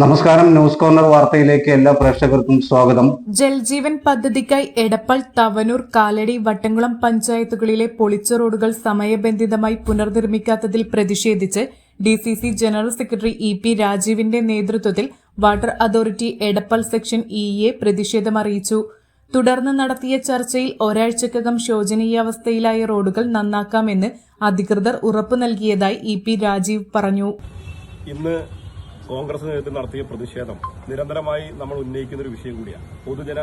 നമസ്കാരം news corner വാർത്തയിലേക്ക് എല്ലാ പ്രേക്ഷകർക്കും സ്വാഗതം. ജൽജീവൻ പദ്ധതിക്കായി എടപ്പൾ തവനൂർ കാലടി വട്ടംകുളം പഞ്ചായത്തുകളിലെ പൊളിച്ച റോഡുകൾ സമയബന്ധിതമായി പുനർനിർമ്മിക്കാത്തതിൽ പ്രതിഷേധിച്ച് D C C general secretary E P രാജീവിന്റെ നേതൃത്വത്തിൽ വാട്ടർ അതോറിറ്റി എടപ്പൾ സെക്ഷൻ ഇയെ പ്രതിഷേധമറിയിച്ചു തുടർന്ന് നടത്തിയ ചർച്ചയിൽ ഒരാഴ്ചക്കകം ശോചനീയാവസ്ഥയിലായ റോഡുകൾ നന്നാക്കാമെന്ന് അധികൃതർ ഉറപ്പു നൽകിയതായി ഇ പി രാജീവ് പറഞ്ഞു. ഇന്ന് കോൺഗ്രസ് നേതൃത്വം നടത്തിയ പ്രതിഷേധം നിരന്തരമായി നമ്മൾ ഉന്നയിക്കുന്ന ഒരു വിഷയം കൂടിയാണ്. പൊതുജന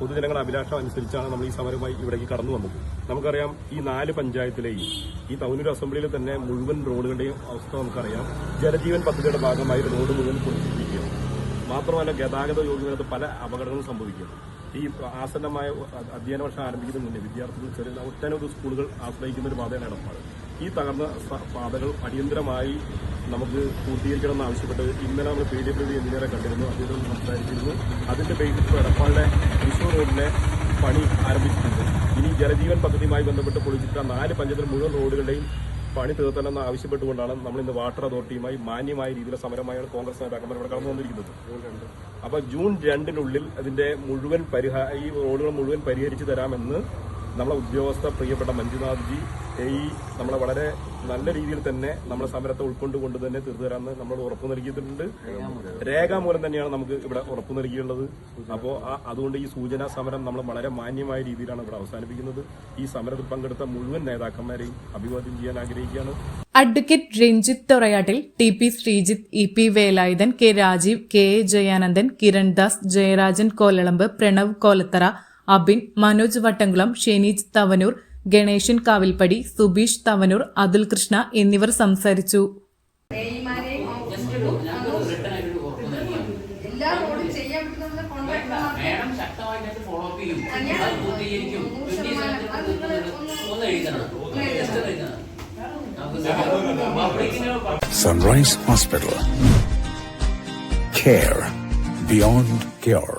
പൊതുജനങ്ങളുടെ അഭിലാഷം അനുസരിച്ചാണ് നമ്മൾ ഈ സമരമായി ഇവിടേക്ക് കടന്നു വന്നത്. നമുക്കറിയാം ഈ നാല് പഞ്ചായത്തിലെയും ഈ തവനൂർ അസംബ്ലിയിലെ തന്നെ മുഴുവൻ റോഡുകളുടെയും അവസ്ഥ നമുക്കറിയാം. ജലജീവൻ പദ്ധതിയുടെ ഭാഗമായി റോഡ് മുഴുവൻ പൊളിച്ചിരിക്കുകയാണ് മാത്രമല്ല ഗതാഗത യോഗ്യത പല അപകടങ്ങളും സംഭവിക്കുന്നു. ഈ ആസന്നമായ അധ്യയന വർഷം ആരംഭിക്കുന്നതിന് മുന്നേ വിദ്യാർത്ഥികൾ ചെറിയ ഒട്ടനവധി സ്കൂളുകൾ ആശ്രയിക്കുന്ന ഒരു പാതയാണ് എടപ്പാട് ഈ തകർന്ന പാതകൾ അടിയന്തരമായി നമുക്ക് പൂർത്തീകരിക്കണമെന്ന് ആവശ്യപ്പെട്ട് ഇന്നലെ നമ്മൾ പി ഡി ഡി എഞ്ചിനീയറെ കണ്ടിരുന്നു. അദ്ദേഹം സംസാരിച്ചിരുന്നു. അതിന്റെ ബേസിൽ എടപ്പാളിലെ തൃശൂർ റോഡിലെ പണി ആരംഭിച്ചിട്ടുണ്ട്. ഇനി ജലജീവൻ പദ്ധതിയുമായി ബന്ധപ്പെട്ട് പൊളിച്ചിട്ട നാല് പഞ്ചായത്തിൽ മുഴുവൻ റോഡുകളുടെയും പണി തീർത്തണമെന്ന് ആവശ്യപ്പെട്ടുകൊണ്ടാണ് നമ്മൾ ഇന്ന് വാട്ടർ അതോറിറ്റിയുമായി മാന്യമായ രീതിയിലെ സമരമായാണ് കോൺഗ്രസ് നേതാക്കന്മാർ ഇവിടെ കടന്നു വന്നിരിക്കുന്നത്. അപ്പൊ ജൂൺ രണ്ടിനുള്ളിൽ അതിന്റെ മുഴുവൻ പരിഹാര ഈ റോഡുകൾ മുഴുവൻ പരിഹരിച്ചു തരാമെന്ന് നമ്മളെ ഉദ്യോഗസ്ഥ പ്രിയപ്പെട്ട മഞ്ജുനാഥ് ജി ഈ നമ്മളെ വളരെ നല്ല രീതിയിൽ തന്നെ നമ്മളെ സമരത്തെ ഉൾക്കൊണ്ട് ഉൾക്കൊണ്ടുകൊണ്ട് തന്നെ തീർത്തു തരാമെന്ന് നമ്മൾ ഉറപ്പ് നൽകിയിട്ടുണ്ട്. രേഖാമൂലം തന്നെയാണ് നമുക്ക് ഇവിടെ ഉറപ്പ് നൽകിയുള്ളത് അപ്പോൾ അതുകൊണ്ട് ഈ സൂചനാ സമരം നമ്മൾ വളരെ മാന്യമായ രീതിയിലാണ് ഇവിടെ അവസാനിപ്പിക്കുന്നത്. ഈ സമരത്തിൽ പങ്കെടുത്ത മുഴുവൻ നേതാക്കന്മാരെയും അഭിവാദ്യം ചെയ്യാൻ ആഗ്രഹിക്കുകയാണ്. Advocate Ranjith Thorayattil T P Sreejith E P Velayudhan K Rajeev K A Jayanandan Kirandas Jayarajan Kolalamb Pranav Kolathara Abin Manoj Vattamkulam Sheneej Thavanur Ganesan Kavilppadi Subeesh Thavanur Athul Krishna എന്നിവർ സംസാരിച്ചു. Sunrise Hospital care beyond care Sunrise Hospital. Care beyond cure.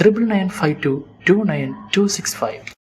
triple nine five two two nine two six five